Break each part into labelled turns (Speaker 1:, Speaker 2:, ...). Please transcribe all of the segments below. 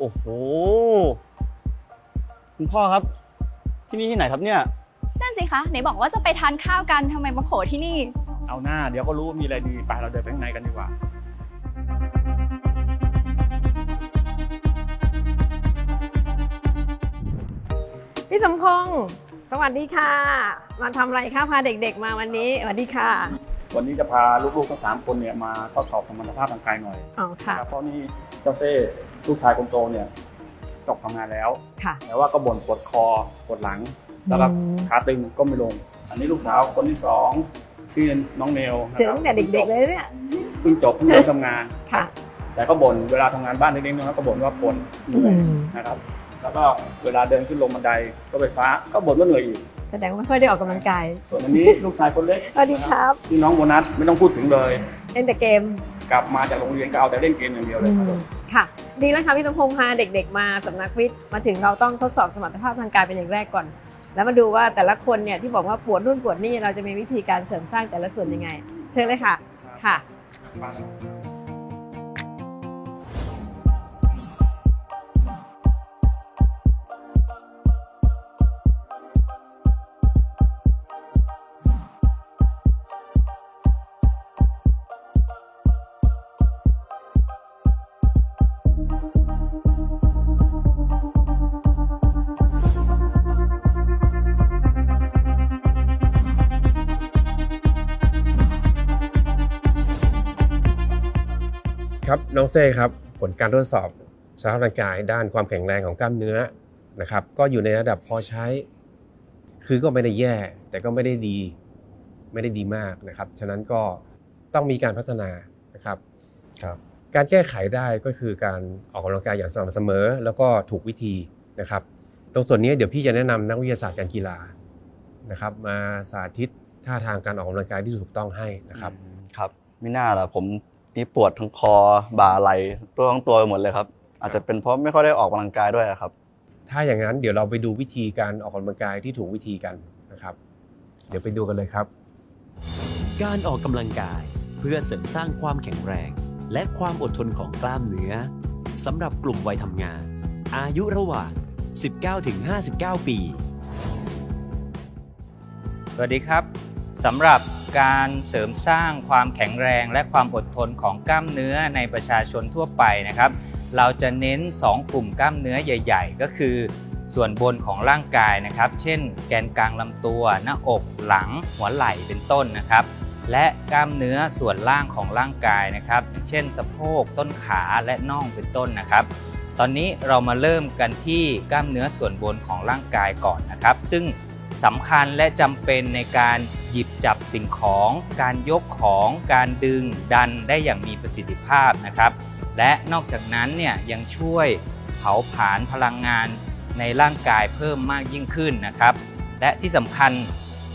Speaker 1: โอ้โห คุณพ่อครับ ที่นี่ที่ไหนครับเนี่ย
Speaker 2: นั่นสิคะไหนบอกว่าจะไปทานข้าวกันทำไมมาโผล่ที่นี่
Speaker 3: เอาหน้าเดี๋ยวก็รู้ว่ามีอะไรดีไปเราเดินไปข้างในกันดีกว่า
Speaker 4: พี่สมพงศ์สวัสดีค่ะ มาทำอะไรคะพาเด็กๆมาวันนี้สวัสดีค่ะ
Speaker 3: วันนี้จะพาลูกๆทั้งสามคนเนี่ยมาทดสอบสมรรถภาพทางกายหน่อย
Speaker 4: อ๋อค่ะ
Speaker 3: นะครับเพราะนี่เจ้าเต้ ลูกชายคนโตเนี่ยจบทำงานแล้ว
Speaker 4: ค่ะ
Speaker 3: แต่ว่าก็บ่นปวดคอปวดหลังแล้วก็
Speaker 4: อืม
Speaker 3: ขาตึงก็ไม่ลง อันนี้ลูกสาวคนที่สองชื่อน้องเนลนะ
Speaker 4: เจอ
Speaker 3: ครับ
Speaker 4: ตั้งแต่เด็กๆเลยเนี่ย
Speaker 3: เพิ่งจบเพิ่งเริ่มทำงาน
Speaker 4: ค่ะ
Speaker 3: แต่ก็บ่นเวลาทำงานบ้านเล็กๆน้อยๆก็บ่นว่าปวดเหนื่อย
Speaker 4: อืม
Speaker 3: นะครับ แล้วก็เวลาเดินขึ้นลงบันไดก็ไฟฟ้าก็บ่นว่าเหนื่อยอีก
Speaker 4: แสดงว่าไม่ค่อยได้ออกกำลังกาย
Speaker 3: ส่วนอันนี้ลูกชายคนเล็ก
Speaker 4: สวัสดีครับ
Speaker 3: ที่น้องโบนัสไม่ต้องพูดถึงเลย
Speaker 4: เล่นแต่เกม
Speaker 3: กลับมาจากโรงเรียนก็เอาแต่เล่นเกมอย่างเดียวเลยครับผม
Speaker 4: ค่ะ ดีแล้วค่ะพี่สมพงษ์พาเด็กๆ มาสำนักวิทย์มาถึงเราต้องทดสอบสมรรถภาพทางกายเป็นอย่างแรกก่อน แล้วมาดูว่าแต่ละคนเนี่ยที่บอกว่าปวดนู่นปวดนี่เราจะมีวิธีการเสริมสร้างแต่ละส่วนยังไง เชิญเลยค่ะค่ะ
Speaker 5: ครับน้องเซ่ครับผลการทดสอบสภาพร่างกายด้านความแข็งแรงของกล้ามเนื้อนะครับ ก็อยู่ในระดับพอใช้ คือก็ไม่ได้แย่ แต่ก็ไม่ได้ดี ไม่ได้ดีมากนะครับ ฉะนั้นก็ต้องมีการพัฒนานะครับ
Speaker 1: ครับ
Speaker 5: การแก้ไขได้ก็คือการออกกำลังกายอย่างสม่ำเสมอ แล้วก็ถูกวิธีนะครับ ตรงส่วนนี้เดี๋ยวพี่จะแนะนำนักวิทยาศาสตร์การกีฬานะครับ มาสาธิตท่าทางการออกกำลังกายที่ถูกต้องให้นะครับ
Speaker 1: ครับไม่น่าล่ะผม นี่ปวดทั้งคอบ่าไหล่ตัวทั้งตัวไปหมดเลยครับ อาจจะเป็นเพราะไม่ค่อยได้ออกกำลังกายด้วยอะครับ
Speaker 5: ถ้าอย่างนั้นเดี๋ยวเราไปดูวิธีการออกกำลังกายที่ถูกวิธีกันนะครับ เดี๋ยวไปดูกันเลยครับ
Speaker 6: การออกกำลังกายเพื่อเสริมสร้างความแข็งแรง และความอดทนของกล้ามเนื้อสำหรับกลุ่มวัยทำงาน อายุระหว่าง 19-59 ปี
Speaker 7: สวัสดีครับสำหรับ การเสริมสร้างความแข็งแรงและความอดทนของกล้ามเนื้อในประชาชนทั่วไปนะครับ เราจะเน้น 2 กลุ่มกล้ามเนื้อใหญ่ ๆ ก็คือ ส่วนบนของร่างกายนะครับ เช่น แกนกลางลำตัว หน้าอกหลังหัวไหล่เป็นต้นนะครับ และกล้ามเนื้อส่วนล่างของร่างกายนะครับ เช่น สะโพกต้นขาและน่องเป็นต้นนะครับตอนนี้เรามาเริ่มกันที่กล้ามเนื้อส่วนบนของร่างกายก่อนนะครับ ซึ่งสำคัญและจำเป็นในการ หยิบจับสิ่งของ การยกของ การดึงดันได้อย่างมีประสิทธิภาพนะครับ และนอกจากนั้นเนี่ยยังช่วยเผาผลาญพลังงานในร่างกายเพิ่มมากยิ่งขึ้นนะครับ และที่สำคัญ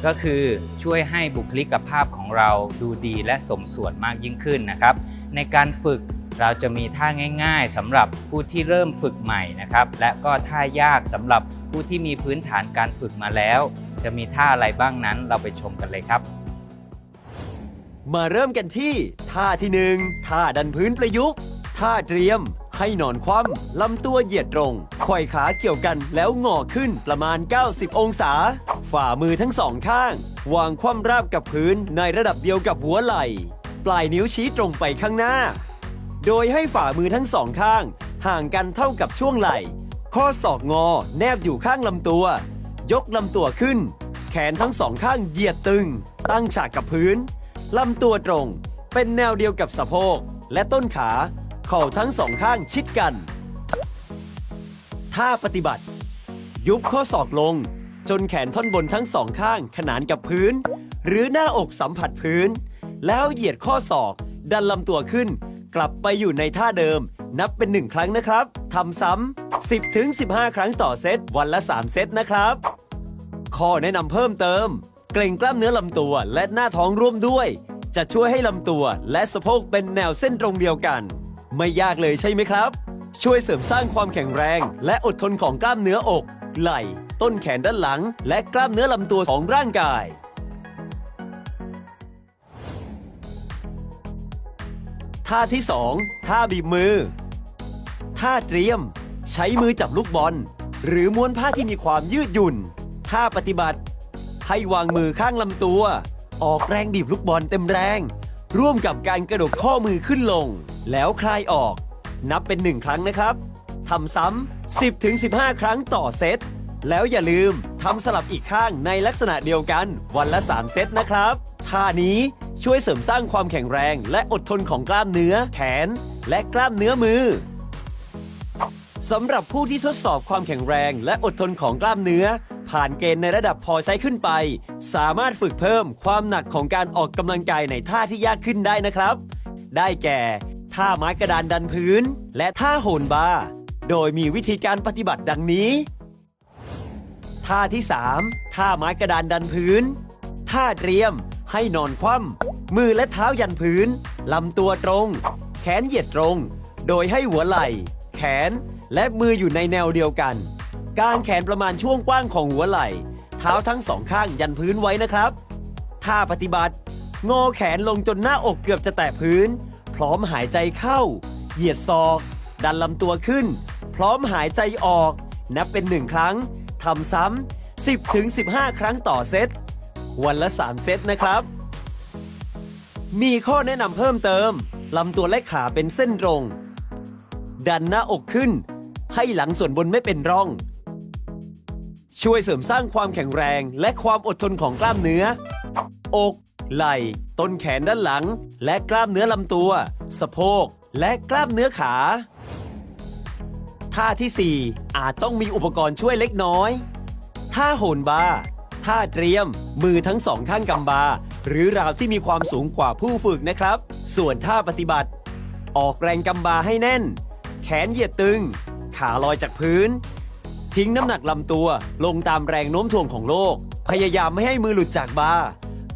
Speaker 7: ก็คือช่วยให้บุคลิกภาพของเราดูดีและสมส่วนมากยิ่งขึ้นนะครับ ในการฝึก เราจะมีท่าง่าย ๆสำหรับผู้ที่เริ่มฝึกใหม่นะครับ และก็ท่ายากสำหรับผู้ที่มีพื้นฐานการฝึกมาแล้ว จะมีท่าอะไรบ้างนั้นเราไปชมกันเลยครับ
Speaker 6: มาเริ่มกันที่ ท่าที่หนึ่งท่าดันพื้นประยุกต์ ท่าเตรียม ให้นอนคว่ำลำตัวเหยียดตรงไขว่ขาเกี่ยวกันแล้วงอขึ้นประมาณ 90 องศา ฝ่ามือทั้งสองข้าง วางคว่ำราบกับพื้นในระดับเดียวกับหัวไหล่ ปลายนิ้วชี้ตรงไปข้างหน้า โดยให้ฝ่ามือทั้งสองข้าง ห่างกันเท่ากับช่วงไหล่ ข้อศอกงอแนบอยู่ข้างลำตัว ยกลำตัวขึ้น แขนทั้งสองข้างเหยียดตึง ตั้งฉากกับพื้นลำตัวตรง เป็นแนวเดียวกับสะโพก และต้นขา เข่าทั้งสองข้างชิดกัน ท่าปฏิบัติ ยุบข้อศอกลง จนแขนท่อนบนทั้งสองข้างขนานกับพื้น หรือหน้าอกสัมผัสพื้น แล้วเหยียดข้อศอก ดันลำตัวขึ้น กลับไปอยู่ในท่าเดิม นับเป็นหนึ่งครั้งนะครับทำซ้ำ10ถึง15 ครั้งต่อเซตวันละ 3 เซตนะครับ ข้อแนะนำเพิ่มเติม เกร็งกล้ามเนื้อลำตัวและหน้าท้องร่วมด้วย จะช่วยให้ลำตัวและสะโพกเป็นแนวเส้นตรงเดียวกัน ไม่ยากเลยใช่ไหมครับ ช่วยเสริมสร้างความแข็งแรง และอดทนของกล้ามเนื้ออก ไหล่ ต้นแขนด้านหลัง และกล้ามเนื้อลำตัวของร่างกาย ท่าที่ 2 ท่าบีบมือ ท่าเตรียม ใช้มือจับลูกบอล หรือม้วนผ้าที่มีความยืดหยุ่น ท่าปฏิบัติ ให้วางมือข้างลำตัว ออกแรงบีบลูกบอลเต็มแรง ร่วมกับการกระดกข้อมือขึ้นลง แล้วคลายออก นับเป็นหนึ่งครั้งนะครับทำซ้ำ10ถึง15 ครั้งต่อเซต แล้วอย่าลืมทำสลับอีกข้างในลักษณะเดียวกันวันละ 3 เซตนะครับ ท่านี้ ช่วยเสริมสร้างความแข็งแรง และอดทนของกล้ามเนื้อ แขน และกล้ามเนื้อมือสำหรับผู้ที่ทดสอบความแข็งแรง และอดทนของกล้ามเนื้อ ผ่านเกณฑ์ในระดับพอใช้ขึ้นไป สามารถฝึกเพิ่มความหนักของการออกกำลังกายในท่าที่ยากขึ้นได้นะครับ ได้แก่ ท่าไม้กระดานดันพื้น และท่าโหนบาร์โดยมีวิธีการปฏิบัติดังนี้ ท่าที่ 3 ท่าไม้กระดานดันพื้น ท่าเตรียม ให้นอนคว่ำมือและเท้ายันพื้น ลำตัวตรง แขนเหยียดตรง โดยให้หัวไหล่ แขน และมืออยู่ในแนวเดียวกันกางแขนประมาณช่วงกว้างของหัวไหล่ เท้าทั้งสองข้างยันพื้นไว้นะครับ ท่าปฏิบัติ งอแขนลงจนหน้าอกเกือบจะแตะพื้น พร้อมหายใจเข้า เหยียดศอก ดันลำตัวขึ้น พร้อมหายใจออก นับเป็นหนึ่งครั้งทำซ้ำ10ถึง15 ครั้งต่อเซต วันละ 3 เซตนะครับ มีข้อแนะนำเพิ่มเติมลำตัวและขาเป็นเส้นตรง ดันหน้าอกขึ้น ให้หลังส่วนบนไม่เป็นร่อง ช่วยเสริมสร้างความแข็งแรงและความอดทนของกล้ามเนื้อ อก ไหล่ ต้นแขนด้านหลัง และกล้ามเนื้อลำตัว สะโพก และกล้ามเนื้อขา ท่าทีสี่4 อาจต้องมีอุปกรณ์ช่วยเล็กน้อย ท่าโหนบาร์ ท่าเตรียม มือทั้งสองข้างกำบา หรือราวที่มีความสูงกว่าผู้ฝึกนะครับ ส่วนท่าปฏิบัติ ออกแรงกำบาให้แน่น แขนเหยียดตึง ขาลอยจากพื้น ทิ้งน้ำหนักลำตัวลงตามแรงโน้มถ่วงของโลก พยายามไม่ให้มือหลุดจากบา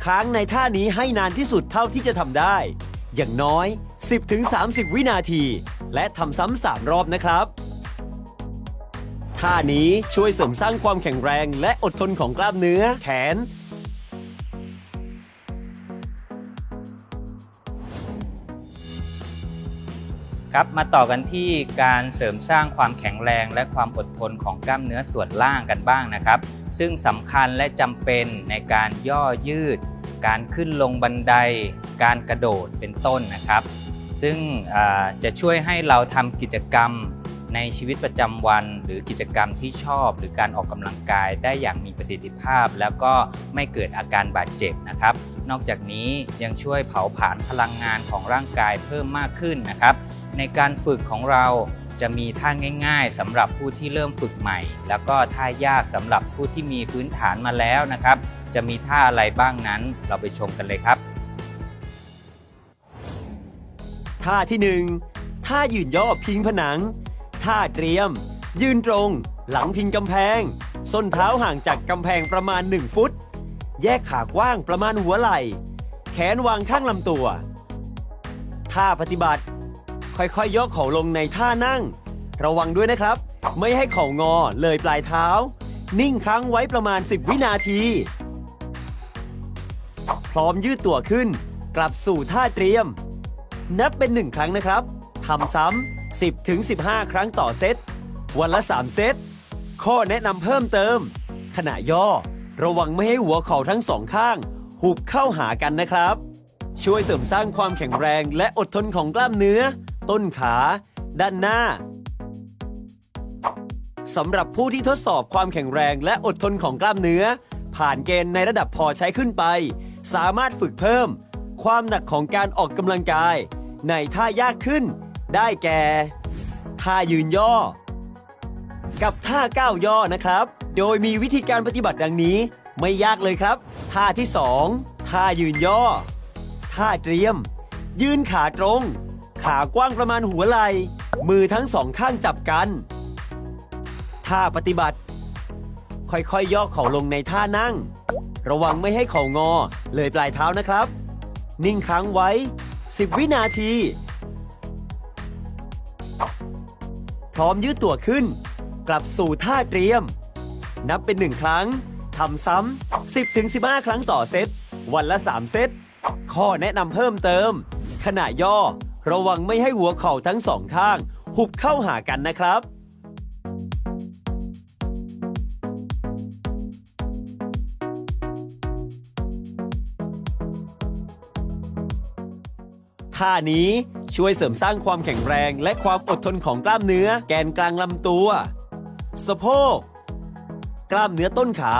Speaker 6: ค้างในท่านี้ให้นานที่สุดเท่าที่จะทำได้ อย่างน้อย 10-30 วินาที และทำซ้ำสามรอบนะครับ ท่านี้ช่วยเสริมสร้างความแข็งแรงและอดทนของกล้ามเนื้อ แขน
Speaker 7: ครับมาต่อกันที่การเสริมสร้างความแข็งแรงและความอดทนของกล้ามเนื้อส่วนล่างกันบ้างนะครับ ซึ่งสำคัญและจำเป็นในการย่อยืด การขึ้นลงบันได การกระโดดเป็นต้นนะครับ ซึ่งจะช่วยให้เราทำกิจกรรม ในชีวิตประจำวัน หรือกิจกรรมที่ชอบ หรือการออกกำลังกายได้อย่างมีประสิทธิภาพ แล้วก็ไม่เกิดอาการบาดเจ็บนะครับ นอกจากนี้ยังช่วยเผาผลาญพลังงานของร่างกายเพิ่มมากขึ้นนะครับ ในการฝึกของเราจะมีท่าง่าย ๆสำหรับผู้ที่เริ่มฝึกใหม่ แล้วก็ท่ายากสำหรับผู้ที่มีพื้นฐานมาแล้วนะครับ จะมีท่าอะไรบ้างนั้นเราไปชมกันเลยครับ
Speaker 6: ท่าที่ 1 ท่ายืนย่อพิงผนัง ท่าเตรียม ยืนตรง หลังพิงกำแพง ส้นเท้าห่างจากกำแพงประมาณ 1 ฟุต แยกขากว้างประมาณหัวไหล่ แขนวางข้างลำตัว ท่าปฏิบัติ ค่อยๆยกเข่าลงในท่านั่ง ระวังด้วยนะครับ ไม่ให้เข่างอเลยปลายเท้า นิ่งค้างไว้ประมาณ 10 วินาที พร้อมยืดตัวขึ้น กลับสู่ท่าเตรียม นับเป็นหนึ่งครั้งนะครับทำซ้ำ 10ถึง15 ครั้งต่อเซต วันละ 3 เซต ข้อแนะนำเพิ่มเติม ขณะย่อ ระวังไม่ให้หัวเข่าทั้งสองข้าง หุบเข้าหากันนะครับ ช่วยเสริมสร้างความแข็งแรงและอดทนของกล้ามเนื้อ ต้นขา ด้านหน้าสำหรับผู้ที่ทดสอบความแข็งแรงและอดทนของกล้ามเนื้อ ผ่านเกณฑ์ในระดับพอใช้ขึ้นไป สามารถฝึกเพิ่ม ความหนักของการออกกำลังกาย ในท่ายากขึ้น ได้แก่ ท่ายืนย่อ กับท่าก้าวย่อนะครับ โดยมีวิธีการปฏิบัติดังนี้ไม่ยากเลยครับ ท่าที่ 2 ท่ายืนย่อ ท่าเตรียม ยืนขาตรง ขากว้างประมาณหัวไหล่มือทั้งสองข้างจับกัน ท่าปฏิบัติ ค่อยๆย่อเข่าลงในท่านั่ง ระวังไม่ให้เข่างอเลยปลายเท้านะครับ นิ่งค้างไว้ 10 วินาที ร้อมยืดตัวขึ้น กลับสู่ท่าเตรียม นับเป็นหนึ่งครั้งทำซ้ำ 10-15 ครั้งต่อเซต วันละ 3 เซต ข้อแนะนำเพิ่มเติม ขณะย่อ ระวังไม่ให้หัวเข่าทั้งสองข้าง หุบเข้าหากันนะครับท่านี้ ช่วยเสริมสร้างความแข็งแรง และความอดทนของกล้ามเนื้อ แกนกลางลำตัว สะโพก กล้ามเนื้อต้นขา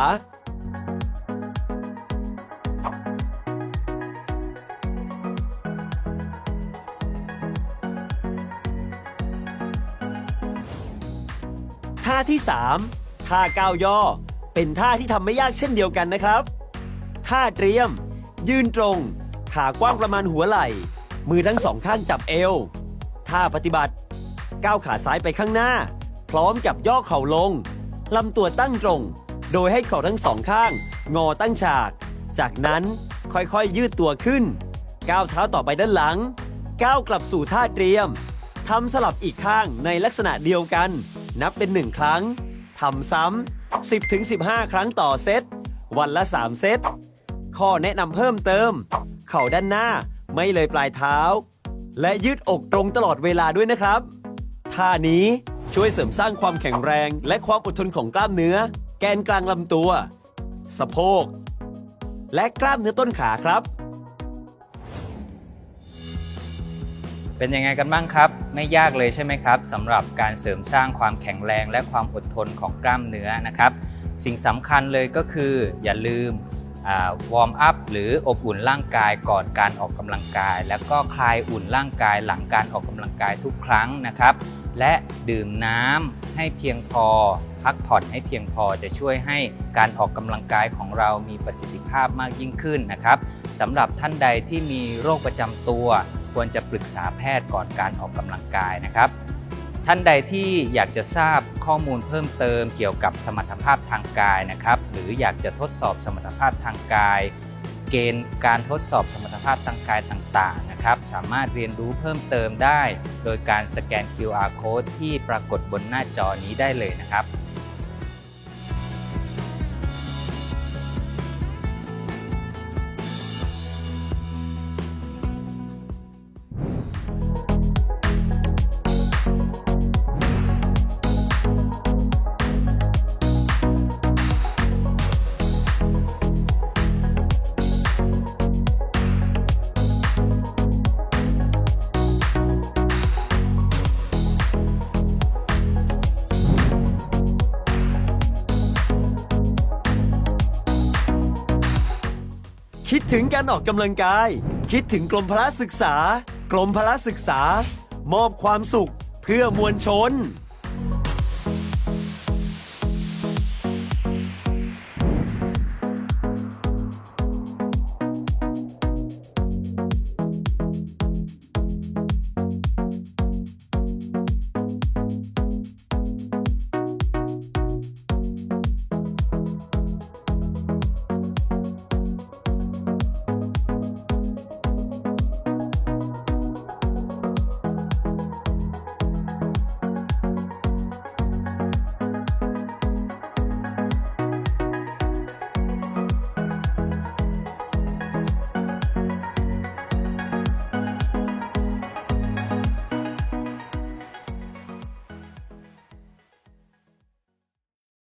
Speaker 6: ท่าที่ 3 ท่าก้าวย่อ เป็นท่าที่ทำไม่ยากเช่นเดียวกันนะครับ ท่าเตรียม ยืนตรง ขากว้างประมาณหัวไหล่ มือทั้งสองข้างจับเอว ท่าปฏิบัติ ก้าวขาซ้ายไปข้างหน้า พร้อมกับย่อเข่าลง ลำตัวตั้งตรง โดยให้เข่าทั้งสองข้าง งอตั้งฉาก จากนั้นค่อยๆยืดตัวขึ้น ก้าวเท้าต่อไปด้านหลัง ก้าวกลับสู่ท่าเตรียม ทำสลับอีกข้างในลักษณะเดียวกัน นับเป็นหนึ่งครั้ง ทำซ้ำ 10-15 ครั้งต่อเซต วันละ 3 เซต ข้อแนะนำเพิ่มเติม เข่าด้านหน้า ไม่เลยปลายเท้า และยืดอกตรงตลอดเวลาด้วยนะครับท่านี้ช่วยเสริมสร้างความแข็งแรง และความอดทนของกล้ามเนื้อ แกนกลางลำตัว สะโพก และกล้ามเนื้อต้นขาครับ
Speaker 7: เป็นยังไงกันบ้างครับ ไม่ยากเลยใช่ไหมครับสำหรับการเสริมสร้างความแข็งแรง และความอดทนของกล้ามเนื้อนะครับ สิ่งสำคัญเลยก็คือ อย่าลืม วอร์มอัพหรืออบอุ่นร่างกายก่อนการออกกำลังกาย แล้วก็คลายอุ่นร่างกายหลังการออกกำลังกายทุกครั้งนะครับ และดื่มน้ำให้เพียงพอ พักผ่อนให้เพียงพอจะช่วยให้การออกกำลังกายของเรามีประสิทธิภาพมากยิ่งขึ้นนะครับสำหรับท่านใดที่มีโรคประจำตัว ควรจะปรึกษาแพทย์ก่อนการออกกำลังกายนะครับ ท่านใดที่อยากจะทราบข้อมูลเพิ่มเติมเกี่ยวกับสมรรถภาพทางกายนะครับ หรืออยากจะทดสอบสมรรถภาพทางกาย เกณฑ์การทดสอบสมรรถภาพทางกายต่างๆนะครับ สามารถเรียนรู้เพิ่มเติมได้ โดยการสแกน QR code ที่ปรากฏบนหน้าจอนี้ได้เลยนะครับ
Speaker 6: ถึงการออกกำลังกาย คิดถึงกรมพละศึกษากรมพละศึกษา มอบความสุขเพื่อมวลชน